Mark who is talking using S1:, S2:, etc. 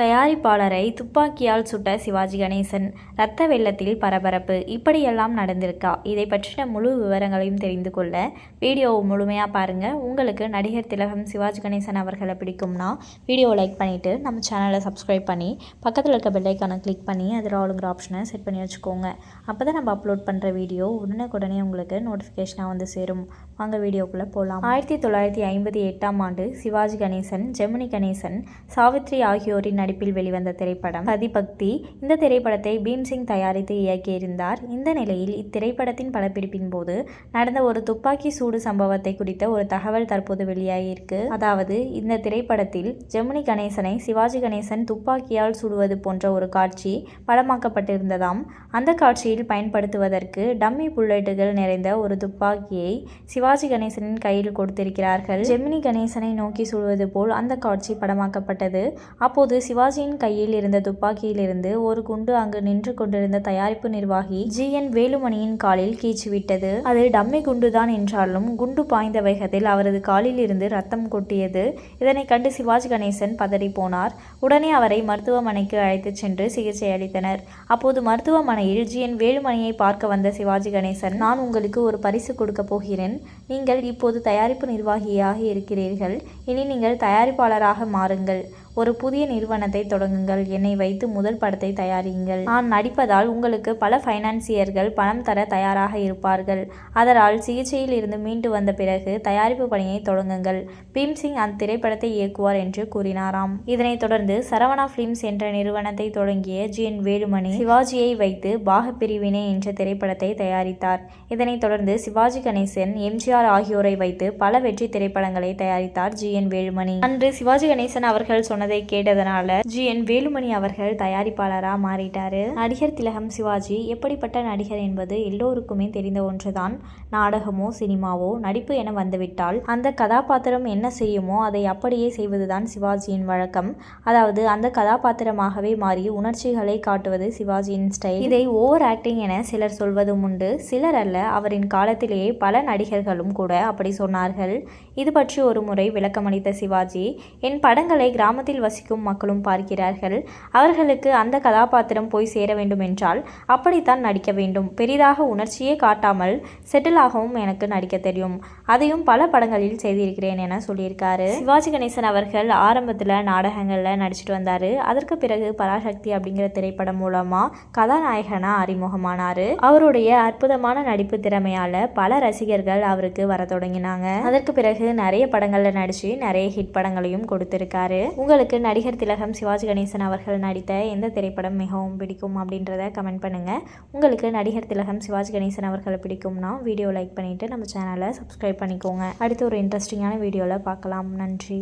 S1: தயாரிப்பாளரை துப்பாக்கியால் சுட்ட சிவாஜி கணேசன் ரத்த வெள்ளத்தில் பரபரப்பு இப்படியெல்லாம் நடந்திருக்கா? இதை பற்றின முழு விவரங்களையும் தெரிந்து கொள்ள வீடியோவை முழுமையாக பாருங்கள் உங்களுக்கு நடிகர் திலகம் சிவாஜி கணேசன் அவர்களை பிடிக்கும்னா வீடியோவை லைக் பண்ணிவிட்டு நம்ம சேனலை சப்ஸ்கிரைப் பண்ணி பக்கத்தில் இருக்க பெல்லைக்கான கிளிக் பண்ணி அதில் ஆளுங்கிற ஆப்ஷனை செட் பண்ணி வச்சுக்கோங்க. அப்போ தான் நம்ம அப்லோட் பண்ணுற வீடியோ உடனுக்குடனே உங்களுக்கு நோட்டிஃபிகேஷனாக வந்து சேரும். வாங்க வீடியோக்குள்ளே போகலாம் ஆயிரத்தி தொள்ளாயிரத்தி ஐம்பத்தி எட்டாம் ஆண்டு சிவாஜி கணேசன் ஜெமினி கணேசன் சாவித்ரி ஆகியோரின் நடிப்பில் வெளிவந்த திரைப்படம் பதிபக்தி. இந்த திரைப்படத்தை பீம்சிங் தயாரித்து இயக்கியிருந்தார். இந்த நிலையில் இத்திரைப்படத்தின் படப்பிடிப்பின் போது நடந்த ஒரு துப்பாக்கி சூடு சம்பவத்தை குறித்த ஒரு தகவல் தற்போது வெளியாகியிருக்கு. அதாவது இந்த திரைப்படத்தில் ஜெமினி கணேசனை சிவாஜி கணேசன் துப்பாக்கியால் சுடுவது போன்ற ஒரு காட்சி படமாக்கப்பட்டிருந்ததாம். அந்த காட்சியில் பயன்படுத்துவதற்கு டம்மி புல்லட்டுகள் நிறைந்த ஒரு துப்பாக்கியை சிவாஜி கணேசனின் கையில் கொடுத்திருக்கிறார்கள். ஜெமினி கணேசனை நோக்கி சுடுவது போல் அந்த காட்சி படமாக்கப்பட்டது. அப்போது சிவாஜியின் கையில் இருந்த துப்பாக்கியிலிருந்து ஒரு குண்டு அங்கு நின்று கொண்டிருந்த தயாரிப்பு நிர்வாகி ஜி. என். வேலுமணியின் காலில் கீச்சுவிட்டது. அது டம்மி குண்டுதான் என்றாலும் குண்டு பாய்ந்த வேகத்தில் அவரது காலில் இருந்து ரத்தம் கொட்டியது. இதனை கண்டு சிவாஜி கணேசன் பதறி போனார். உடனே அவரை மருத்துவமனைக்கு அழைத்துச் சென்று சிகிச்சை அளித்தனர். அப்போது மருத்துவமனையில் ஜி. என். வேலுமணியை பார்க்க வந்த சிவாஜி கணேசன் நான் உங்களுக்கு ஒரு பரிசு கொடுக்க போகிறேன். நீங்கள் இப்போது தயாரிப்பு நிர்வாகியாக இருக்கிறீர்கள். இனி நீங்கள் தயாரிப்பாளராக மாறுங்கள். ஒரு புதிய நிறுவனத்தை தொடங்குங்கள். என்னை வைத்து முதல் படத்தை தயாரியுங்கள். நான் நடிப்பதால் உங்களுக்கு பல ஃபைனான்சியர்கள் பணம் தர தயாராக இருப்பார்கள். அதனால் சிகிச்சையில் இருந்து மீண்டு வந்த பிறகு தயாரிப்பு பணியை தொடங்குங்கள். பீம்சிங் அந்த திரைப்படத்தை இயக்குவார் என்று கூறினாராம். இதனைத் தொடர்ந்து சரவணா பிலிம்ஸ் என்ற நிறுவனத்தை தொடங்கிய ஜி என் வேலுமணி சிவாஜியை வைத்து பாக பிரிவினை என்ற திரைப்படத்தை தயாரித்தார். இதனைத் தொடர்ந்து சிவாஜி கணேசன் எம்ஜிஆர் ஆகியோரை வைத்து பல வெற்றி திரைப்படங்களை தயாரித்தார் ஜி என் வேலுமணி. அன்று சிவாஜி கணேசன் அவர்கள் சொன்னது கேட்டதனால ஜி என் வேலுமணி அவர்கள் தயாரிப்பாளராக மாறிட்டாரு. நடிகர் திலகம் சிவாஜி எப்படிப்பட்ட நடிகர் என்பது எல்லோருக்குமே தெரிந்த ஒன்றுதான். நாடகமோ சினிமாவோ நடிப்பு என வந்துவிட்டால் அந்த கதாபாத்திரம் என்ன செய்யுமோ அதை அப்படியே செய்வதுதான் சிவாஜியின் வழக்கம். அதாவது அந்த கதாபாத்திரமாகவே மாறி உணர்ச்சிகளை காட்டுவது சிவாஜியின் ஸ்டைல் இதை ஓவர் ஆக்டிங் என சிலர் சொல்வதும் உண்டு. சிலர் அல்ல அவரின் காலத்திலேயே பல நடிகர்களும் கூட அப்படி சொன்னார்கள். இது பற்றி ஒரு முறை விளக்கமளித்த சிவாஜி என் படங்களை கிராமத்தில் வசிக்கும் மக்களும் பார்க்கிறார்கள். அவர்களுக்கு அந்த கதாபாத்திரம் போய் சேர வேண்டும் என்றால் அப்படித்தான் நடிக்க வேண்டும். பெரிதாக உணர்ச்சியே காட்டாமல் செட்டில் ஆகவும் எனக்கு நடிக்க தெரியும். அதையும் பல படங்களில் செய்திருக்கிறேன் என சொல்லியிருக்காரு. சிவாஜி கணேசன் அவர்கள் ஆரம்பத்தில் நாடகங்களில் நடிச்சிட்டு வந்தார். அதற்கு பிறகு பராசக்தி அப்படிங்கிற திரைப்படம் மூலமாக கதாநாயகனாக அறிமுகமானார். அவருடைய அற்புதமான நடிப்பு திறமையால் பல ரசிகர்கள் அவருக்கு வர தொடங்கினாங்க. அதற்கு பிறகு நிறைய படங்களில் நடித்து நிறைய ஹிட் படங்களையும் கொடுத்திருக்காரு. உங்களுக்கு நடிகர் திலகம் சிவாஜி கணேசன் அவர்கள் நடித்த எந்த திரைப்படம் மிகவும் பிடிக்கும் அப்படின்றத கமெண்ட் பண்ணுங்கள் உங்களுக்கு நடிகர் திலகம் சிவாஜி கணேசன் அவர்களை பிடிக்கும்னா வீடியோ லைக் பண்ணிவிட்டு நம்ம சேனலை சப்ஸ்கிரைப் பண்ணிக்கோங்க. அடுத்து ஒரு இன்ட்ரெஸ்டிங்கான வீடியோவில் பார்க்கலாம். நன்றி.